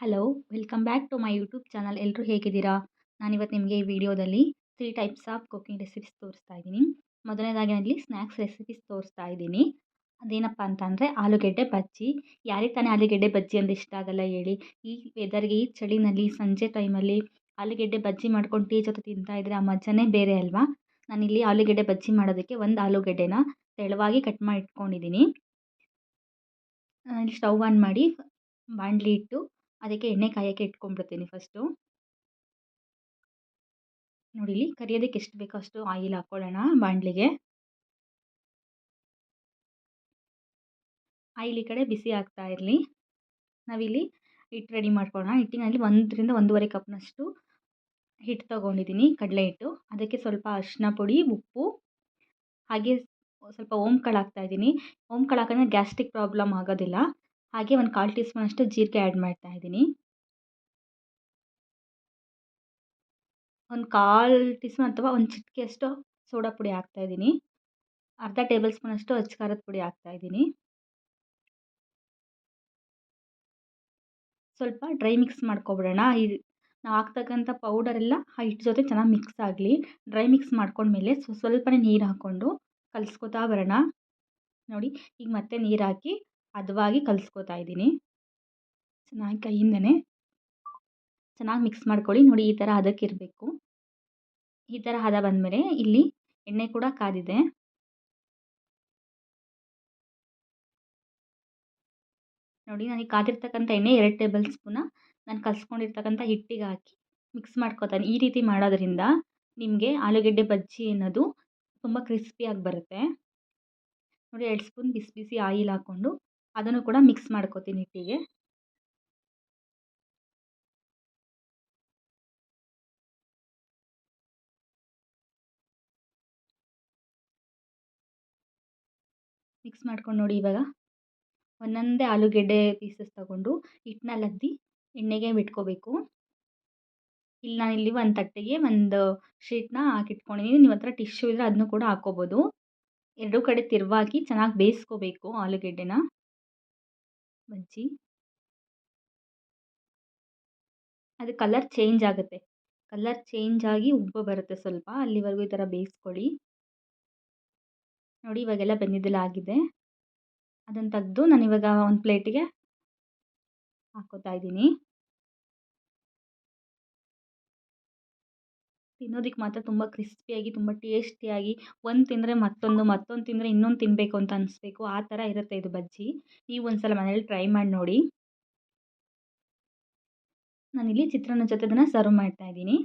Hello welcome back to my YouTube channel ಎಲ್ಲರೂ ಹೇಗಿದ್ದೀರಾ? ನಾನಿವತ್ತು ನಿಮಗೆ ಈ ವಿಡಿಯೋದಲ್ಲಿ three types of cooking recipes ತೋರಿಸ್ತಾ ಇದ್ದೀನಿ. ಮೊದಲನೇದಾಗಿ ಅಲ್ಲಿ ಸ್ನ್ಯಾಕ್ಸ್ ರೆಸಿಪೀಸ್ ತೋರಿಸ್ತಾ ಇದ್ದೀನಿ. ಅದೇನಪ್ಪ ಅಂತಂದರೆ ಆಲೂಗೆಡ್ಡೆ ಬಜ್ಜಿ. ಯಾರಿಗೆ ತಾನೇ ಆಲೂಗೆಡ್ಡೆ ಬಜ್ಜಿ ಅಂದರೆ ಇಷ್ಟ ಆಗಲ್ಲ ಹೇಳಿ. ಈ ವೆದರ್ಗೆ ಈ ಚಳಿನಲ್ಲಿ ಸಂಜೆ ಟೈಮಲ್ಲಿ ಆಲೂಗೆಡ್ಡೆ ಬಜ್ಜಿ ಮಾಡ್ಕೊಂಡು ಟೀ ಜೊತೆ ತಿಂತಾ ಇದ್ದರೆ ಆ ಮಜ್ಜನೇ ಬೇರೆ ಅಲ್ವಾ? ನಾನಿಲ್ಲಿ ಆಲೂಗೆಡ್ಡೆ ಬಜ್ಜಿ ಮಾಡೋದಕ್ಕೆ ಒಂದು ಆಲೂಗೆಡ್ಡೆನ ತೆಳುವಾಗಿ ಕಟ್ ಮಾಡಿ ಇಟ್ಕೊಂಡಿದ್ದೀನಿ ಸ್ಟವ್ ಆನ್ ಮಾಡಿ ಬಾಣಲಿ ಇಟ್ಟು ಅದಕ್ಕೆ ಎಣ್ಣೆ ಕಾಯೋಕ್ಕೆ ಇಟ್ಕೊಂಡ್ಬಿಡ್ತೀನಿ ಫಸ್ಟು ನೋಡಿಲಿ ಕರಿಯೋದಕ್ಕೆ ಎಷ್ಟು ಬೇಕೋ ಅಷ್ಟು ಆಯಿಲ್ ಹಾಕ್ಕೊಳ್ಳೋಣ ಬಾಣಲಿಗೆ. ಆಯಿಲ್ ಈ ಕಡೆ ಬಿಸಿ ಆಗ್ತಾ ಇರಲಿ. ನಾವಿಲ್ಲಿ ಹಿಟ್ಟು ರೆಡಿ ಮಾಡ್ಕೊಳ್ಳೋಣ. ಹಿಟ್ಟಿನಲ್ಲಿ ಒಂದರಿಂದ ಒಂದೂವರೆ ಕಪ್ನಷ್ಟು ಹಿಟ್ಟು ತೊಗೊಂಡಿದ್ದೀನಿ ಕಡಲೆ ಹಿಟ್ಟು. ಅದಕ್ಕೆ ಸ್ವಲ್ಪ ಅರಿಶಿನ ಪುಡಿ, ಉಪ್ಪು, ಹಾಗೆ ಸ್ವಲ್ಪ ಓಂಕಾಳು ಹಾಕ್ತಾಯಿದ್ದೀನಿ ಓಂಕಾಳು ಹಾಕಂದ್ರೆ ಗ್ಯಾಸ್ಟ್ರಿಕ್ ಪ್ರಾಬ್ಲಮ್ ಆಗೋದಿಲ್ಲ. ಹಾಗೆ ಒಂದು ಕಾಲು ಟೀ ಸ್ಪೂನಷ್ಟು ಜೀರಿಗೆ ಆ್ಯಡ್ ಮಾಡ್ತಾ ಇದ್ದೀನಿ. ಒಂದು ಕಾಲು ಟೀ ಸ್ಪೂನ್ ಅಥವಾ ಒಂದು ಚಿಟಿಕೆಯಷ್ಟು ಸೋಡಾ ಪುಡಿ ಹಾಕ್ತಾ ಇದ್ದೀನಿ. ಅರ್ಧ ಟೇಬಲ್ ಸ್ಪೂನಷ್ಟು ಖಾರದ ಪುಡಿ ಹಾಕ್ತಾಯಿದ್ದೀನಿ ಸ್ವಲ್ಪ ಡ್ರೈ ಮಿಕ್ಸ್ ಮಾಡ್ಕೊಬಿಡೋಣ. ಈ ನಾವು ಹಾಕ್ತಕ್ಕಂಥ ಪೌಡರೆಲ್ಲ ಆ ಹಿಟ್ಟು ಜೊತೆ ಚೆನ್ನಾಗಿ ಮಿಕ್ಸ್ ಆಗಲಿ. ಡ್ರೈ ಮಿಕ್ಸ್ ಮಾಡ್ಕೊಂಡ್ಮೇಲೆ ಸ್ವಲ್ಪನೇ ನೀರು ಹಾಕ್ಕೊಂಡು ಕಲಿಸ್ಕೊತಾ ಬರೋಣ. ನೋಡಿ, ಈಗ ಮತ್ತೆ ನೀರು ಹಾಕಿ ಹದವಾಗಿ ಕಲಿಸ್ಕೊತಾ ಇದ್ದೀನಿ. ಚೆನ್ನಾಗಿ ಕೈಯಿಂದನೇ ಚೆನ್ನಾಗಿ ಮಿಕ್ಸ್ ಮಾಡ್ಕೊಳ್ಳಿ. ನೋಡಿ, ಈ ಥರ ಹದಕ್ಕಿರಬೇಕು ಈ ಥರ ಹದ ಬಂದಮೇಲೆ ಇಲ್ಲಿ ಎಣ್ಣೆ ಕೂಡ ಕಾದಿದೆ. ನೋಡಿ ನನಗೆ ಕಾದಿರ್ತಕ್ಕಂಥ ಎಣ್ಣೆ ಎರಡು ಟೇಬಲ್ ಸ್ಪೂನ ನಾನು ಕಲಿಸ್ಕೊಂಡಿರ್ತಕ್ಕಂಥ ಹಿಟ್ಟಿಗೆ ಹಾಕಿ ಮಿಕ್ಸ್ ಮಾಡ್ಕೊತಾನೆ. ಈ ರೀತಿ ಮಾಡೋದ್ರಿಂದ ನಿಮಗೆ ಆಲೂಗೆಡ್ಡೆ ಬಜ್ಜಿ ಅನ್ನೋದು ತುಂಬ ಕ್ರಿಸ್ಪಿಯಾಗಿ ಬರುತ್ತೆ. ನೋಡಿ, ಎರಡು ಸ್ಪೂನ್ ಬಿಸಿ ಬಿಸಿ ಆಯಿಲ್ ಹಾಕ್ಕೊಂಡು ಅದನ್ನು ಕೂಡ ಮಿಕ್ಸ್ ಮಾಡ್ಕೊತೀನಿ ಹಿಟ್ಟಿಗೆ ಮಿಕ್ಸ್ ಮಾಡ್ಕೊಂಡು ನೋಡಿ ಇವಾಗ. ಒಂದೊಂದೇ ಆಲೂಗೆಡ್ಡೆ ಪೀಸಸ್ ತಗೊಂಡು ಹಿಟ್ಟನ್ನ ಲದ್ದಿ ಎಣ್ಣೆಗೆ ಬಿಟ್ಕೋಬೇಕು. ಇಲ್ಲಿ ನಾನಿಲ್ಲಿ ಒಂದು ತಟ್ಟೆಗೆ ಒಂದು ಶೀಟ್ನ ಹಾಕಿಟ್ಕೊಂಡಿದ್ದೀನಿ ನಿಮ್ಮ ಹತ್ರ ಟಿಶ್ಯೂ ಇದ್ದರೆ ಅದನ್ನು ಕೂಡ ಹಾಕ್ಕೋಬೋದು ಎರಡೂ ಕಡೆ ತಿರುವಾಗಿ ಚೆನ್ನಾಗಿ ಬೇಯಿಸ್ಕೋಬೇಕು ಆಲೂಗೆಡ್ಡೆನ. ಬಜ್ಜಿ ಅದು ಕಲರ್ ಚೇಂಜ್ ಆಗುತ್ತೆ. ಕಲರ್ ಚೇಂಜ್ ಆಗಿ ಉಬ್ಬು ಬರುತ್ತೆ ಸ್ವಲ್ಪ. ಅಲ್ಲಿವರೆಗೂ ಈ ಥರ ಬೇಯಿಸ್ಕೊಳ್ಳಿ. ನೋಡಿ ಇವಾಗೆಲ್ಲ ಬೆಂದಿದ್ದೆಲ್ಲ ಆಗಿದೆ. ಅದನ್ನು ತೆಗೆದು ನಾನು ಇವಾಗ ಒಂದು ಪ್ಲೇಟಿಗೆ ಹಾಕೋತಾ ಇದ್ದೀನಿ. ತಿನ್ನೋದಕ್ಕೆ ಮಾತ್ರ ತುಂಬ ಕ್ರಿಸ್ಪಿಯಾಗಿ, ತುಂಬ ಟೇಸ್ಟಿಯಾಗಿ ಒಂದು ತಿಂದರೆ ಮತ್ತೊಂದು ಮತ್ತೊಂದು ತಿಂದರೆ ಇನ್ನೊಂದು ತಿನ್ನಬೇಕು ಅಂತ ಅನಿಸ್ಬೇಕು. ಆ ಥರ ಇರುತ್ತೆ ಇದು ಬಜ್ಜಿ. ನೀವು ಒಂದು ಸಲ ಮನೇಲಿ ಟ್ರೈ ಮಾಡಿ ನೋಡಿ. ನಾನಿಲ್ಲಿ ಚಿತ್ರಾನ್ನ ಜೊತೆ ಅದನ್ನು ಸರ್ವ್ ಮಾಡ್ತಾಯಿದ್ದೀನಿ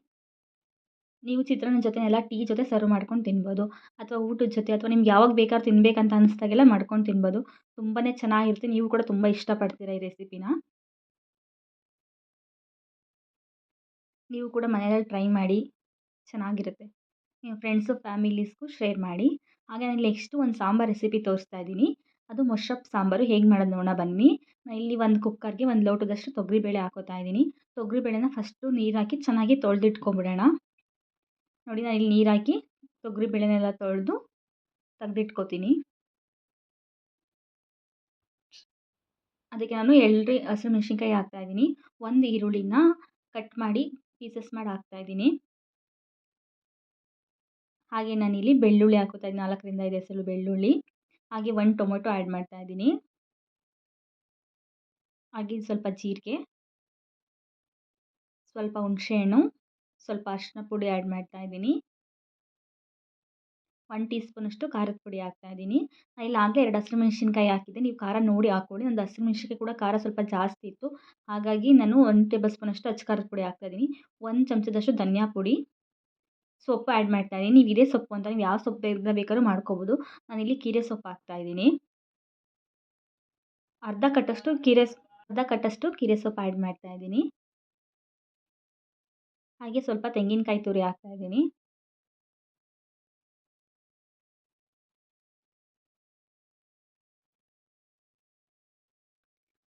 ನೀವು ಚಿತ್ರಾನ್ನ ಜೊತೆನೆಲ್ಲ ಟೀ ಜೊತೆ ಸರ್ವ್ ಮಾಡ್ಕೊಂಡು ತಿನ್ಬೋದು. ಅಥವಾ ಊಟದ ಜೊತೆ, ಅಥವಾ ನಿಮ್ಗೆ ಯಾವಾಗ ಬೇಕಾದ್ರೂ ತಿನ್ಬೇಕಂತ ಅನಿಸ್ದಾಗೆಲ್ಲ ಮಾಡ್ಕೊಂಡು ತಿನ್ಬೋದು. ತುಂಬಾ ಚೆನ್ನಾಗಿರುತ್ತೆ. ನೀವು ಕೂಡ ತುಂಬ ಇಷ್ಟಪಡ್ತೀರ ಈ ರೆಸಿಪಿನ. ನೀವು ಕೂಡ ಮನೆಯಲ್ಲಿ ಟ್ರೈ ಮಾಡಿ. ಚೆನ್ನಾಗಿರುತ್ತೆ. ನಿಮ್ಮ ಫ್ರೆಂಡ್ಸು ಫ್ಯಾಮಿಲೀಸ್ಗೂ ಶೇರ್ ಮಾಡಿ. ಹಾಗೆ ನಾನು ನೆಕ್ಸ್ಟು ಒಂದು ಸಾಂಬಾರು ರೆಸಿಪಿ ತೋರಿಸ್ತಾ ಇದ್ದೀನಿ. ಅದು ಮೊಸರಪ್ಪು ಸಾಂಬಾರು. ಹೇಗೆ ಮಾಡೋದು ನೋಡೋಣ ಬನ್ನಿ. ನಾನು ಇಲ್ಲಿ ಒಂದು ಕುಕ್ಕರ್ಗೆ ಒಂದು ಲೋಟದಷ್ಟು ತೊಗರಿಬೇಳೆ ಹಾಕೋತಾ ಇದ್ದೀನಿ. ತೊಗರಿಬೇಳೆನ ಫಸ್ಟು ನೀರು ಹಾಕಿ ಚೆನ್ನಾಗಿ ತೊಳೆದಿಟ್ಕೊಂಬಿಡೋಣ. ನೋಡಿ ನಾನು ಇಲ್ಲಿ ನೀರು ಹಾಕಿ ತೊಗರಿಬೇಳೆನೆಲ್ಲ ತೊಳೆದು ತೆಗೆದಿಟ್ಕೋತೀನಿ. ಅದಕ್ಕೆ ನಾನು ಎಳ್ಳಿ ಹಸಿಮೆಣ್ಸಿನ್ಕಾಯಿ ಹಾಕ್ತಾಯಿದ್ದೀನಿ ಒಂದು ಈರುಳ್ಳಿನ ಕಟ್ ಮಾಡಿ ಪೀಸಸ್ ಮಾಡಿ ಹಾಕ್ತಾಯಿದ್ದೀನಿ ಹಾಗೆ ನಾನಿಲ್ಲಿ ಬೆಳ್ಳುಳ್ಳಿ ಹಾಕೋತಾ ಇದ್ದೀನಿ ನಾಲ್ಕರಿಂದ ಐದು ಎಸಳು ಬೆಳ್ಳುಳ್ಳಿ. ಹಾಗೆ ಒಂದು ಟೊಮೊಟೊ ಆ್ಯಡ್ ಮಾಡ್ತಾ ಇದ್ದೀನಿ. ಹಾಗೆ ಸ್ವಲ್ಪ ಜೀರಿಗೆ. ಸ್ವಲ್ಪ ಹುಣಸೆಹಣ್ಣು. ಸ್ವಲ್ಪ ಅರಿಶಿನ ಪುಡಿ ಆ್ಯಡ್ ಮಾಡ್ತಾ ಇದ್ದೀನಿ. ಒನ್ ಟೀ ಸ್ಪೂನಷ್ಟು ಖಾರದ ಪುಡಿ ಹಾಕ್ತಾ ಇದ್ದೀನಿ. ಇಲ್ಲಿ ಆಗಲೇ ಎರಡು ಹಸಿರು ಮೆಣಸಿನ್ಕಾಯಿ ಹಾಕಿದ್ದೆ. ನೀವು ಖಾರ ನೋಡಿ ಹಾಕ್ಕೊಳ್ಳಿ ಒಂದು ಹಸಿರು ಮೆಣಸಿನ್ಕಾಯಿ ಕೂಡ ಖಾರ ಸ್ವಲ್ಪ ಜಾಸ್ತಿ ಇತ್ತು. ಹಾಗಾಗಿ ನಾನು ಒಂದು ಟೇಬಲ್ ಸ್ಪೂನಷ್ಟು ಅಚ್ಚ ಖಾರದ ಪುಡಿ ಹಾಕ್ತಾ ಇದ್ದೀನಿ. ಒಂದು ಚಮಚದಷ್ಟು ಧನಿಯಾ ಪುಡಿ. ಸೊಪ್ಪು ಆ್ಯಡ್ ಮಾಡ್ತಾ ಇದ್ದೀನಿ. ನೀವು ಇದೇ ಸೊಪ್ಪು ಅಂತ ನೀವು ಯಾವ ಸೊಪ್ಪು ಬೇಕಾದ್ರೂ ಮಾಡ್ಕೋಬೋದು. ನಾನಿಲ್ಲಿ ಕೀರೆ ಸೊಪ್ಪು ಹಾಕ್ತಾ ಇದ್ದೀನಿ. ಅರ್ಧ ಕಟ್ಟಷ್ಟು ಕೀರೆ ಅರ್ಧ ಕಟ್ಟಷ್ಟು ಕೀರೆ ಸೊಪ್ಪು ಆ್ಯಡ್ ಮಾಡ್ತಾ ಇದ್ದೀನಿ. ಹಾಗೆ ಸ್ವಲ್ಪ ತೆಂಗಿನಕಾಯಿ ತುರಿ ಹಾಕ್ತಾ ಇದ್ದೀನಿ.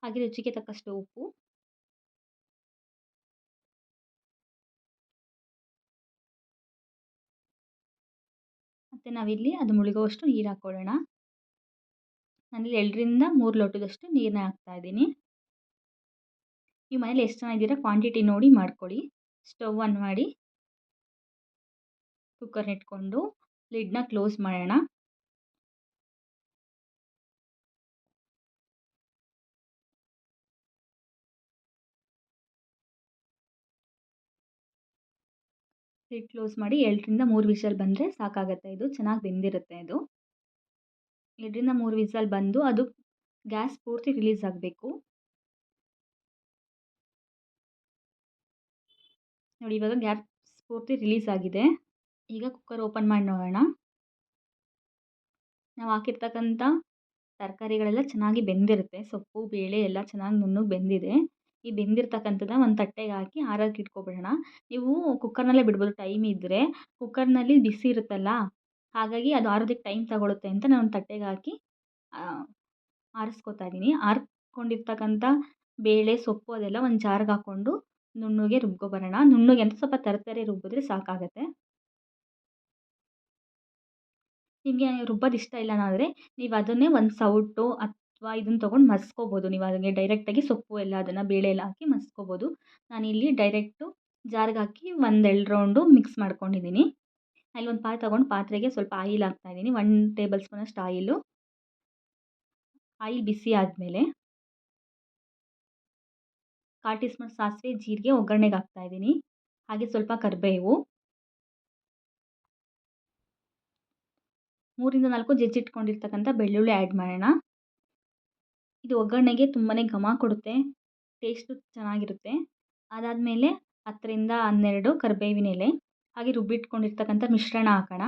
ಹಾಗೆ ರುಚಿಗೆ ತಕ್ಕಷ್ಟು ಉಪ್ಪು. ಮತ್ತು ನಾವಿಲ್ಲಿ ಅದು ಮುಳುಗುವಷ್ಟು ನೀರು ಹಾಕ್ಕೊಳ್ಳೋಣ. ನಾನಿಲ್ಲಿ ಎರಡರಿಂದ ಮೂರು ಲೋಟದಷ್ಟು ನೀರನ್ನ ಹಾಕ್ತಾಯಿದ್ದೀನಿ ನೀವು ಮನೇಲಿ ಎಷ್ಟು ಜನ ಇದ್ದೀರಾ ಕ್ವಾಂಟಿಟಿ ನೋಡಿ ಮಾಡ್ಕೊಳ್ಳಿ. ಸ್ಟವ್ ಆನ್ ಮಾಡಿ ಕುಕ್ಕರ್ನ ಇಟ್ಕೊಂಡು ಲಿಡ್ನ ಕ್ಲೋಸ್ ಮಾಡೋಣ. ಲಿಡ್ ಕ್ಲೋಸ್ ಮಾಡಿ ಎರಡರಿಂದ ಮೂರು ವಿಸಲ್ ಬಂದರೆ ಸಾಕಾಗುತ್ತೆ. ಇದು ಚೆನ್ನಾಗಿ ಬೆಂದಿರುತ್ತೆ ಇದು. ಎರಡರಿಂದ ಮೂರು ವಿಸಲ್ ಬಂದು ಅದು ಗ್ಯಾಸ್ ಪೂರ್ತಿ ರಿಲೀಸ್ ಆಗಬೇಕು. ನೋಡಿ, ಇವಾಗ ಗ್ಯಾಸ್ ಪೂರ್ತಿ ರಿಲೀಸ್ ಆಗಿದೆ. ಈಗ ಕುಕ್ಕರ್ ಓಪನ್ ಮಾಡಿ ನೋಡೋಣ. ನಾವು ಹಾಕಿರ್ತಕ್ಕಂಥ ತರಕಾರಿಗಳೆಲ್ಲ ಚೆನ್ನಾಗಿ ಬೆಂದಿರುತ್ತೆ. ಸೊಪ್ಪು, ಬೇಳೆ ಎಲ್ಲ ಚೆನ್ನಾಗಿ ನುಣ್ಣಗೆ ಬೆಂದಿದೆ. ಈ ಬೆಂದಿರ್ತಕ್ಕಂಥದ್ದನ್ನ ಒಂದು ತಟ್ಟೆಗೆ ಹಾಕಿ ಆರೋಕೆ ಇಟ್ಕೊಬಿಡೋಣ. ನೀವು ಕುಕ್ಕರ್ನಲ್ಲೇ ಬಿಡ್ಬೋದು ಟೈಮ್ ಇದ್ದರೆ ಕುಕ್ಕರ್ನಲ್ಲಿ ಬಿಸಿ ಇರುತ್ತಲ್ಲ, ಹಾಗಾಗಿ ಅದು ಆರೋದಕ್ಕೆ ಟೈಮ್ ತಗೊಳುತ್ತೆ ಅಂತ ನಾನು ಒಂದು ತಟ್ಟೆಗೆ ಹಾಕಿ ಆರಿಸ್ಕೊತಾ ಇದ್ದೀನಿ. ಆರ್ಕೊಂಡಿರ್ತಕ್ಕಂಥ ಬೇಳೆ, ಸೊಪ್ಪು ಅದೆಲ್ಲ ಒಂದು ಜಾರ್ಗೆ ಹಾಕ್ಕೊಂಡು ನುಣ್ಣಗೆ ರುಬ್ಕೊಬರೋಣ. ನುಣ್ಣಗೆ ಅಂತ ಸ್ವಲ್ಪ ತರತರೆ ರುಬ್ಬಿದ್ರೆ ಸಾಕಾಗುತ್ತೆ. ನಿಮಗೆ ರುಬ್ಬೋದು ಇಷ್ಟ ಇಲ್ಲ ನೀವು ಅದನ್ನೇ ಒಂದು ಸೌಟು ಅಥವಾ ಇದನ್ನು ತೊಗೊಂಡು ಮಸ್ಕೋಬೋದು ನೀವು ಅದಕ್ಕೆ ಡೈರೆಕ್ಟಾಗಿ ಸೊಪ್ಪು ಎಲ್ಲ ಅದನ್ನು ಬೇಳೆ ಎಲ್ಲ ಹಾಕಿ ಮಸ್ಕೋಬೋದು ನಾನಿಲ್ಲಿ ಡೈರೆಕ್ಟು ಜಾರ್ಗೆ ಹಾಕಿ ಒಂದೆರಡು ರೌಂಡು ಮಿಕ್ಸ್ ಮಾಡ್ಕೊಂಡಿದ್ದೀನಿ ಅಲ್ಲಿ ಒಂದು ಪಾತ್ರೆ ತೊಗೊಂಡು ಪಾತ್ರೆಗೆ ಸ್ವಲ್ಪ ಆಯಿಲ್ ಹಾಕ್ತಾಯಿದ್ದೀನಿ ಒನ್ ಟೇಬಲ್ ಸ್ಪೂನಷ್ಟು ಆಯಿಲು ಆಯಿಲ್ ಬಿಸಿ ಆದಮೇಲೆ ಕಾಲು ಟೀ ಸ್ಪೂನ್ ಸಾಸಿವೆ, ಜೀರಿಗೆ, ಒಗ್ಗರಣೆಗೆ ಹಾಕ್ತಾಯಿದ್ದೀನಿ ಹಾಗೆ ಸ್ವಲ್ಪ ಕರಿಬೇವು. ಮೂರಿಂದ ನಾಲ್ಕು ಜಜ್ಜಿಟ್ಕೊಂಡಿರ್ತಕ್ಕಂಥ ಬೆಳ್ಳುಳ್ಳಿ ಆ್ಯಡ್ ಮಾಡೋಣ. ಇದು ಒಗ್ಗರಣೆಗೆ ತುಂಬಾ ಘಮ ಕೊಡುತ್ತೆ, ಟೇಸ್ಟು ಚೆನ್ನಾಗಿರುತ್ತೆ. ಅದಾದಮೇಲೆ ಹತ್ತರಿಂದ ಹನ್ನೆರಡು ಕರಿಬೇವಿನ ಎಲೆ, ಹಾಗೆ ರುಬ್ಬಿಟ್ಕೊಂಡಿರ್ತಕ್ಕಂಥ ಮಿಶ್ರಣ ಹಾಕೋಣ.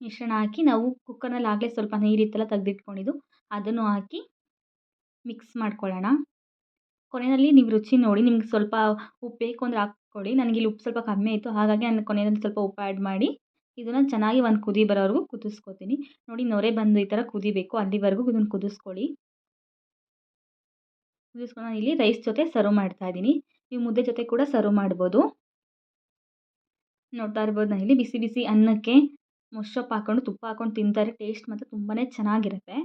ಮಿಶ್ರಣ ಹಾಕಿ ನಾವು ಕುಕ್ಕರ್ನಲ್ಲಿ ಆಗಲೇ ಸ್ವಲ್ಪ ನೀರಿತ್ತಲ್ಲ ತೆಗೆದಿಟ್ಕೊಂಡಿದ್ದು, ಅದನ್ನು ಹಾಕಿ ಮಿಕ್ಸ್ ಮಾಡ್ಕೊಳ್ಳೋಣ. ಕೊನೆಯಲ್ಲಿ ನೀವು ರುಚಿ ನೋಡಿ, ನಿಮ್ಗೆ ಸ್ವಲ್ಪ ಉಪ್ಪು ಬೇಕು ಅಂದರೆ ಹಾಕ್ಕೊಳ್ಳಿ. ನನಗೆ ಇಲ್ಲಿ ಉಪ್ಪು ಸ್ವಲ್ಪ ಕಮ್ಮಿ ಆಯಿತು, ಹಾಗಾಗಿ ನಾನು ಕೊನೆಯಲ್ಲಿ ಸ್ವಲ್ಪ ಉಪ್ಪು ಆ್ಯಡ್ ಮಾಡಿ ಇದನ್ನು ಚೆನ್ನಾಗಿ ಒಂದು ಕುದಿ ಬರೋವರೆಗೂ ಕುದಿಸ್ಕೊತೀನಿ. ನೋಡಿ, ನೊರೆ ಬಂದು ಈ ಥರ ಕುದಿಬೇಕು, ಅಲ್ಲಿವರೆಗೂ ಇದನ್ನು ಕುದಿಸ್ಕೊಳ್ಳಿ. ಕುದಿಸ್ಕೊಂಡು ನಾನು ಇಲ್ಲಿ ರೈಸ್ ಜೊತೆ ಸರ್ವ್ ಮಾಡ್ತಾ ಇದ್ದೀನಿ. ನೀವು ಮುದ್ದೆ ಜೊತೆ ಕೂಡ ಸರ್ವ್ ಮಾಡ್ಬೋದು. ನೋಡ್ತಾ ಇರ್ಬೋದು ನಾನು ಇಲ್ಲಿ ಬಿಸಿ ಬಿಸಿ ಅನ್ನಕ್ಕೆ ಮೊಸಪ್ಪು ಹಾಕ್ಕೊಂಡು ತುಪ್ಪ ಹಾಕ್ಕೊಂಡು ತಿಂತಾರೆ. ಟೇಸ್ಟ್ ಮಾತ್ರ ತುಂಬಾ ಚೆನ್ನಾಗಿರುತ್ತೆ.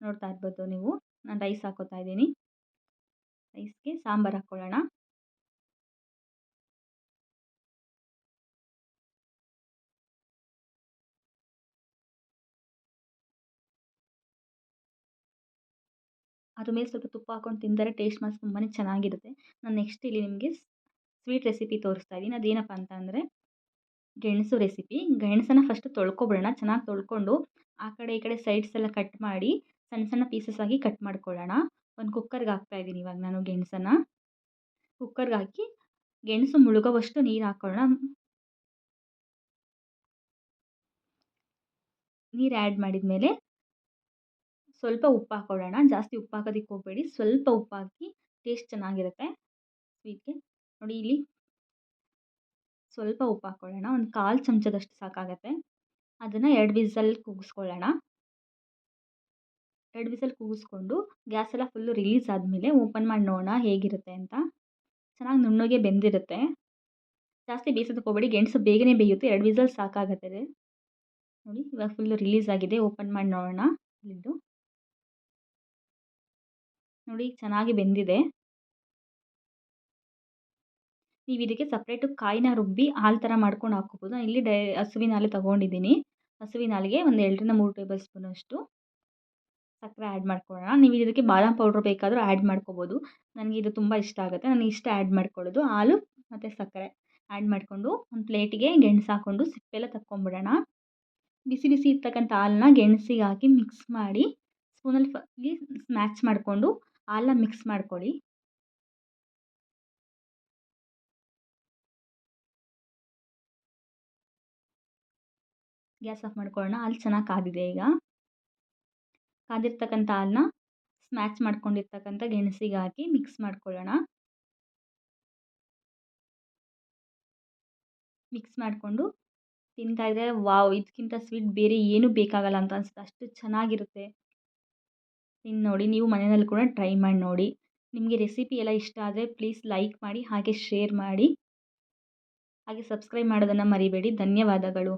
ನೋಡ್ತಾ ಇರ್ಬೋದು ನೀವು. ನಾನು ರೈಸ್ ಹಾಕೋತಾ ಇದ್ದೀನಿ. ರೈಸ್ಗೆ ಸಾಂಬಾರು ಹಾಕ್ಕೊಳ್ಳೋಣ ಅದ್ರ ಮೇಲೆ ಸ್ವಲ್ಪ ತುಪ್ಪ ಹಾಕೊಂಡು ತಿಂದರೆ ಟೇಸ್ಟ್ ಮಾತ್ರ ತುಂಬಾ ಚೆನ್ನಾಗಿರುತ್ತೆ. ನಾನು ನೆಕ್ಸ್ಟ್ ಇಲ್ಲಿ ನಿಮಗೆ ಸ್ವೀಟ್ ರೆಸಿಪಿ ತೋರಿಸ್ತಾ ಇದ್ದೀನಿ. ಅದೇನಪ್ಪ ಅಂತ ಅಂದರೆ ಗೆಣಸು ರೆಸಿಪಿ ಗೆಣಸನ್ನು ಫಸ್ಟ್ ತೊಳ್ಕೊಬಿಡೋಣ. ಚೆನ್ನಾಗಿ ತೊಳ್ಕೊಂಡು ಆ ಕಡೆ ಈ ಕಡೆ ಸೈಡ್ಸ್ ಎಲ್ಲ ಕಟ್ ಮಾಡಿ ಸಣ್ಣ ಸಣ್ಣ ಪೀಸಸ್ ಆಗಿ ಕಟ್ ಮಾಡ್ಕೊಳ್ಳೋಣ. ಒಂದು ಕುಕ್ಕರ್ಗೆ ಹಾಕ್ತಾ ಇದ್ದೀನಿ ಇವಾಗ ನಾನು ಗೆಣಸನ್ನು. ಕುಕ್ಕರ್ಗೆ ಹಾಕಿ ಗೆಣಸು ಮುಳುಗೋವಷ್ಟು ನೀರು ಹಾಕೊಳ್ಳೋಣ ನೀರು ಆ್ಯಡ್ ಮಾಡಿದ ಮೇಲೆ ಸ್ವಲ್ಪ ಉಪ್ಪು ಹಾಕ್ಕೊಳ್ಳೋಣ ಜಾಸ್ತಿ ಉಪ್ಪು ಹಾಕೋದಕ್ಕೆ ಹೋಗಬೇಡಿ. ಸ್ವಲ್ಪ ಉಪ್ಪು ಹಾಕಿ ಟೇಸ್ಟ್ ಚೆನ್ನಾಗಿರುತ್ತೆ. ಸ್ವೀಟ್ಗೆ ನೋಡಿ ಇಲ್ಲಿ ಸ್ವಲ್ಪ ಉಪ್ಪು ಹಾಕ್ಕೊಳ್ಳೋಣ ಒಂದು ಕಾಲು ಚಮಚದಷ್ಟು ಸಾಕಾಗತ್ತೆ. ಅದನ್ನು ಎರಡು ವಿಸಲ್ ಕೂಗಿಸ್ಕೊಳ್ಳೋಣ. ಎರಡು ವಿಸಲ್ ಕೂಗಿಸ್ಕೊಂಡು ಗ್ಯಾಸ್ ಎಲ್ಲ ಫುಲ್ಲು ರಿಲೀಸ್ ಆದಮೇಲೆ ಓಪನ್ ಮಾಡಿ ನೋಡೋಣ ಹೇಗಿರುತ್ತೆ ಅಂತ. ಚೆನ್ನಾಗಿ ನುಣ್ಣಗೆ ಬೆಂದಿರುತ್ತೆ. ಜಾಸ್ತಿ ಬೇಯಿಸೋದಕ್ಕೆ ಹೋಗಬೇಡಿ. ಗೆಣಸು ಬೇಗನೆ ಬೇಯುತ್ತೆ. ಎರಡು ವಿಸಲ್ ಸಾಕಾಗತ್ತೆ. ನೋಡಿ ಇವಾಗ ಫುಲ್ಲು ರಿಲೀಸ್ ಆಗಿದೆ. ಓಪನ್ ಮಾಡಿ ನೋಡೋಣ ಇಲ್ಲಿದ್ದು. ನೋಡಿ ಚೆನ್ನಾಗಿ ಬೆಂದಿದೆ. ನೀವು ಇದಕ್ಕೆ ಸಪ್ರೇಟು ಕಾಯಿನ ರುಬ್ಬಿ ಹಾಲು ಥರ ಮಾಡ್ಕೊಂಡು ಹಾಕ್ಕೋಬೋದು. ನಾನು ಇಲ್ಲಿ ಡೈ ಹಸುವಿನ ಹಾಲು ತೊಗೊಂಡಿದ್ದೀನಿ. ಹಸುವಿನ ಹಾಲಿಗೆ ಒಂದು ಎರಡರಿಂದ ಮೂರು ಟೇಬಲ್ ಸ್ಪೂನಷ್ಟು ಸಕ್ಕರೆ ಆ್ಯಡ್ ಮಾಡ್ಕೊಳ್ಳೋಣ. ನೀವು ಇದಕ್ಕೆ ಬಾದಾಮ್ ಪೌಡ್ರ್ ಬೇಕಾದರೂ ಆ್ಯಡ್ ಮಾಡ್ಕೋಬೋದು. ನನಗೆ ಇದು ತುಂಬ ಇಷ್ಟ ಆಗುತ್ತೆ. ನಾನು ಇಷ್ಟ ಆ್ಯಡ್ ಮಾಡ್ಕೊಳ್ಳೋದು. ಹಾಲು ಮತ್ತು ಸಕ್ಕರೆ ಆ್ಯಡ್ ಮಾಡಿಕೊಂಡು ಒಂದು ಪ್ಲೇಟಿಗೆ ಗೆಣಸು ಹಾಕ್ಕೊಂಡು ಸಿಪ್ಪೆಲ್ಲ ತಕ್ಕೊಂಬಿಡೋಣ. ಬಿಸಿ ಬಿಸಿ ಇರ್ತಕ್ಕಂಥ ಹಾಲನ್ನ ಗೆಣಸಿಗೆ ಹಾಕಿ ಮಿಕ್ಸ್ ಮಾಡಿ ಸ್ಪೂನಲ್ಲಿ ಫಲ್ಲಿ ಸ್ಮ್ಯಾಚ್ ಮಾಡಿಕೊಂಡು ಹಾಲನ್ನ ಮಿಕ್ಸ್ ಮಾಡ್ಕೊಳ್ಳಿ. ಗ್ಯಾಸ್ ಆಫ್ ಮಾಡ್ಕೊಳ್ಳೋಣ, ಹಾಲು ಚೆನ್ನಾಗಿ ಕಾದಿದೆ ಈಗ. ಕಾದಿರ್ತಕ್ಕಂಥ ಹಾಲನ್ನ ಸ್ಮ್ಯಾಚ್ ಮಾಡ್ಕೊಂಡಿರ್ತಕ್ಕಂಥ ಗೆಣಸಿಗೆ ಹಾಕಿ ಮಿಕ್ಸ್ ಮಾಡ್ಕೊಳ್ಳೋಣ. ಮಿಕ್ಸ್ ಮಾಡಿಕೊಂಡು ತಿಂತಾಯಿದ್ರೆ ವಾವ್ ಇದಕ್ಕಿಂತ ಸ್ವೀಟ್ ಬೇರೆ ಏನೂ ಬೇಕಾಗಲ್ಲ ಅಂತ ಅನ್ಸುತ್ತೆ. ಅಷ್ಟು ಚೆನ್ನಾಗಿರುತ್ತೆ. ತಿಂದು ನೋಡಿ, ನೀವು ಮನೆಯಲ್ಲಿ ಕೂಡ ಟ್ರೈ ಮಾಡಿ ನೋಡಿ. ನಿಮಗೆ ರೆಸಿಪಿ ಎಲ್ಲ ಇಷ್ಟ ಆದರೆ ಪ್ಲೀಸ್ ಲೈಕ್ ಮಾಡಿ, ಹಾಗೆ ಶೇರ್ ಮಾಡಿ. ಹಾಗೆ ಸಬ್ಸ್ಕ್ರೈಬ್ ಮಾಡೋದನ್ನು ಮರಿಬೇಡಿ. ಧನ್ಯವಾದಗಳು.